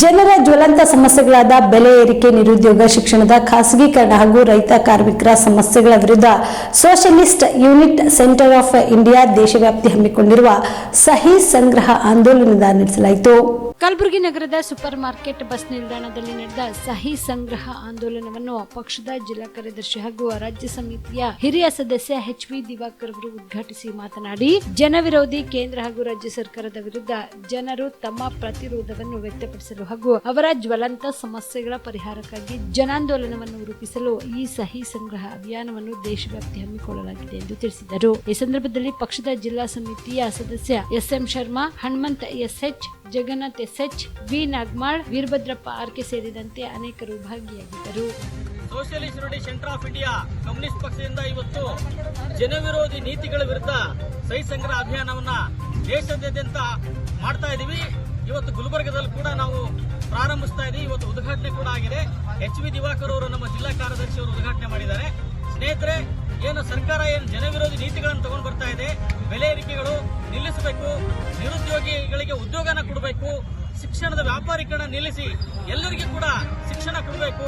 ಜನರ ಜ್ವಲಂತ ಸಮಸ್ಯೆಗಳಾದ ಬೆಲೆ ಏರಿಕೆ, ನಿರುದ್ಯೋಗ, ಶಿಕ್ಷಣದ ಖಾಸಗೀಕರಣ ಹಾಗೂ ರೈತ ಕಾರ್ಮಿಕರ ಸಮಸ್ಯೆಗಳ ವಿರುದ್ಧ Socialist Unity Centre of India ದೇಶವ್ಯಾಪ್ತಿ ಹಮ್ಮಿಕೊಂಡಿರುವ ಸಹಿ ಸಂಗ್ರಹ ಆಂದೋಲನದ ನಡೆಸಲಾಯಿತು. ಕಲಬುರಗಿ ನಗರದ ಸೂಪರ್ ಮಾರ್ಕೆಟ್ ಬಸ್ ನಿಲ್ದಾಣದಲ್ಲಿ ನಡೆದ ಸಹಿ ಸಂಗ್ರಹ ಆಂದೋಲನವನ್ನು ಪಕ್ಷದ ಜಿಲ್ಲಾ ಕಾರ್ಯದರ್ಶಿ ಹಾಗೂ ರಾಜ್ಯ ಸಮಿತಿಯ ಹಿರಿಯ ಸದಸ್ಯ ಎಚ್ ವಿ ದಿವಾಕರ್ ಅವರು ಉದ್ಘಾಟಿಸಿ ಮಾತನಾಡಿ ಜನವಿರೋಧಿ ಕೇಂದ್ರ ಹಾಗೂ ರಾಜ್ಯ ಸರ್ಕಾರದ ವಿರುದ್ಧ ಜನರು ತಮ್ಮ ಪ್ರತಿರೋಧವನ್ನು ವ್ಯಕ್ತಪಡಿಸಲು ಹಾಗೂ ಅವರ ಜ್ವಲಂತ ಸಮಸ್ಯೆಗಳ ಪರಿಹಾರಕ್ಕಾಗಿ ಜನಾಂದೋಲನವನ್ನು ರೂಪಿಸಲು ಈ ಸಹಿ ಸಂಗ್ರಹ ಅಭಿಯಾನವನ್ನು ದೇಶವ್ಯಾಪ್ತಿ ಹಮ್ಮಿಕೊಳ್ಳಲಾಗಿದೆ ಎಂದು ತಿಳಿಸಿದರು. ಈ ಸಂದರ್ಭದಲ್ಲಿ ಪಕ್ಷದ ಜಿಲ್ಲಾ ಸಮಿತಿಯ ಸದಸ್ಯ S M Sharma, Hanumanta SH Jagannath SH V Nagamal, Veerabhadrappa RK ಸೇರಿದಂತೆ ಅನೇಕರು ಭಾಗಿಯಾಗಿದ್ದರು. Socialist Centre of India, Communist ಪಕ್ಷದಿಂದ ಇವತ್ತು ಜನವಿರೋಧಿ ನೀತಿಗಳ ವಿರುದ್ಧ ಸಹಿ ಸಂಗ್ರಹ ಅಭಿಯಾನವನ್ನ ದೇಶಾದ್ಯಂತ ಮಾಡ್ತಾ ಇದೀವಿ. ಇವತ್ತು ಗುಲ್ಬರ್ಗದಲ್ಲಿ ಕೂಡ ನಾವು ಪ್ರಾರಂಭಿಸ್ತಾ ಇದೀವಿ. ಇವತ್ತು ಉದ್ಘಾಟನೆ ಕೂಡ ಆಗಿದೆ. ಎಚ್ ವಿ ದಿವಾಕರ್ ಅವರು ನಮ್ಮ ಜಿಲ್ಲಾ ಕಾರ್ಯದರ್ಶಿ ಅವರು ಉದ್ಘಾಟನೆ ಮಾಡಿದ್ದಾರೆ. ಸ್ನೇಹಿತರೆ, ಏನು ಸರ್ಕಾರ, ಏನು ಜನವಿರೋಧಿ ನೀತಿಗಳನ್ನು ತಗೊಂಡು ಬರ್ತಾ ಇದೆ. ಬೆಲೆ ಏರಿಕೆಗಳು ನಿಲ್ಲಿಸಬೇಕು ನಿರುದ್ಯೋಗಿಗಳಿಗೆ ಉದ್ಯೋಗನ ಕೊಡಬೇಕು, ಶಿಕ್ಷಣದ ವ್ಯಾಪಾರೀಕರಣ ನಿಲ್ಲಿಸಿ ಎಲ್ಲರಿಗೂ ಕೂಡ ಶಿಕ್ಷಣ ಕೊಡಬೇಕು.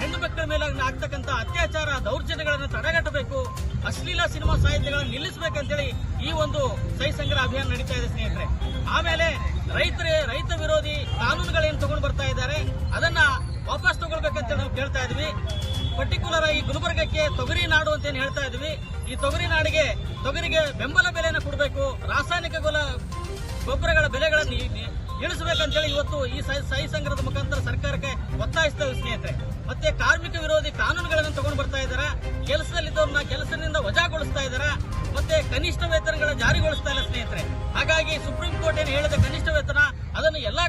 ಹೆಣ್ಣು ಮಕ್ಕಳ ಮೇಲೆ ಆಗ್ತಕ್ಕಂಥ ಅತ್ಯಾಚಾರ, ದೌರ್ಜನ್ಯಗಳನ್ನು ತಡೆಗಟ್ಟಬೇಕು. ಅಶ್ಲೀಲ ಸಿನಿಮಾ ಸಾಹಿತ್ಯಗಳನ್ನು ನಿಲ್ಲಿಸಬೇಕಂತೇಳಿ ಈ ಒಂದು ಸಹಿ ಸಂಗ್ರಹ ಅಭಿಯಾನ ನಡೀತಾ ಇದೆ ಸ್ನೇಹಿತರೆ. ಆಮೇಲೆ ರೈತರೇ, ರೈತ ವಿರೋಧಿ ಕಾನೂನುಗಳೇನು ತಗೊಂಡು ಬರ್ತಾ ಇದ್ದಾರೆ, ಅದನ್ನ ವಾಪಸ್ ತಗೊಳ್ಬೇಕಂತ ನಾವು ಕೇಳ್ತಾ ಇದ್ವಿ. ಪರ್ಟಿಕ್ಯುಲರ್ ಆಗಿ ಗುಲ್ಬರ್ಗಕ್ಕೆ ತೊಗರಿ ನಾಡು ಅಂತ ಏನು ಹೇಳ್ತಾ ಇದ್ವಿ. ಈ ತೊಗರಿ ನಾಡಿಗೆ ತೊಗರಿಗೆ ಬೆಂಬಲ ಬೆಲೆಯನ್ನು ಕೊಡಬೇಕು. ರಾಸಾಯನಿಕ ಗೊಬ್ಬರಗಳ ಬೆಲೆಗಳನ್ನು ಇಳಿಸಬೇಕಂತೇಳಿ ಇವತ್ತು ಈ ಸಹಿ ಸಂಘದ ಮುಖಾಂತರ ಸರ್ಕಾರಕ್ಕೆ ಒತ್ತಾಯಿಸ್ತೇವೆ ಸ್ನೇಹಿತರೆ. ಮತ್ತೆ ಕಾರ್ಮಿಕ ವಿರೋಧಿ ಕಾನೂನುಗಳನ್ನು ತಗೊಂಡು ಬರ್ತಾ ಇದ್ದಾರೆ. ಕೆಲಸದಲ್ಲಿದ್ದವ್ರನ್ನ ಕೆಲಸದಿಂದ ವಜಾಗೊಳಿಸ್ತಾ ಇದ್ದಾರೆ. ಮತ್ತೆ ಕನಿಷ್ಠ ವೇತನಗಳ ಜಾರಿಗೊಳಿಸ್ತಾ ಇಲ್ಲ ಸ್ನೇಹಿತರೆ. ಹಾಗಾಗಿ ಸುಪ್ರೀಂ ಕೋರ್ಟ್ ಏನು ಹೇಳಿದ ಕನಿಷ್ಠ ವೇತನ, ಅದನ್ನು ಎಲ್ಲಾ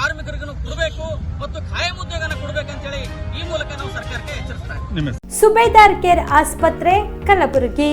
ಕಾರ್ಮಿಕರಿಗೂ ಕೊಡಬೇಕು ಮತ್ತು ಖಾಯಂ ಉದ್ಯೋಗನ ಕೊಡಬೇಕಂತೇಳಿ ಈ ಮೂಲಕ ನಾವು ಸರ್ಕಾರಕ್ಕೆ ಎಚ್ಚರಿಸ್ತಾ. ಸುಬೇದಾರ್ ಕೇರ್ ಆಸ್ಪತ್ರೆ, ಕಲಬುರಗಿ.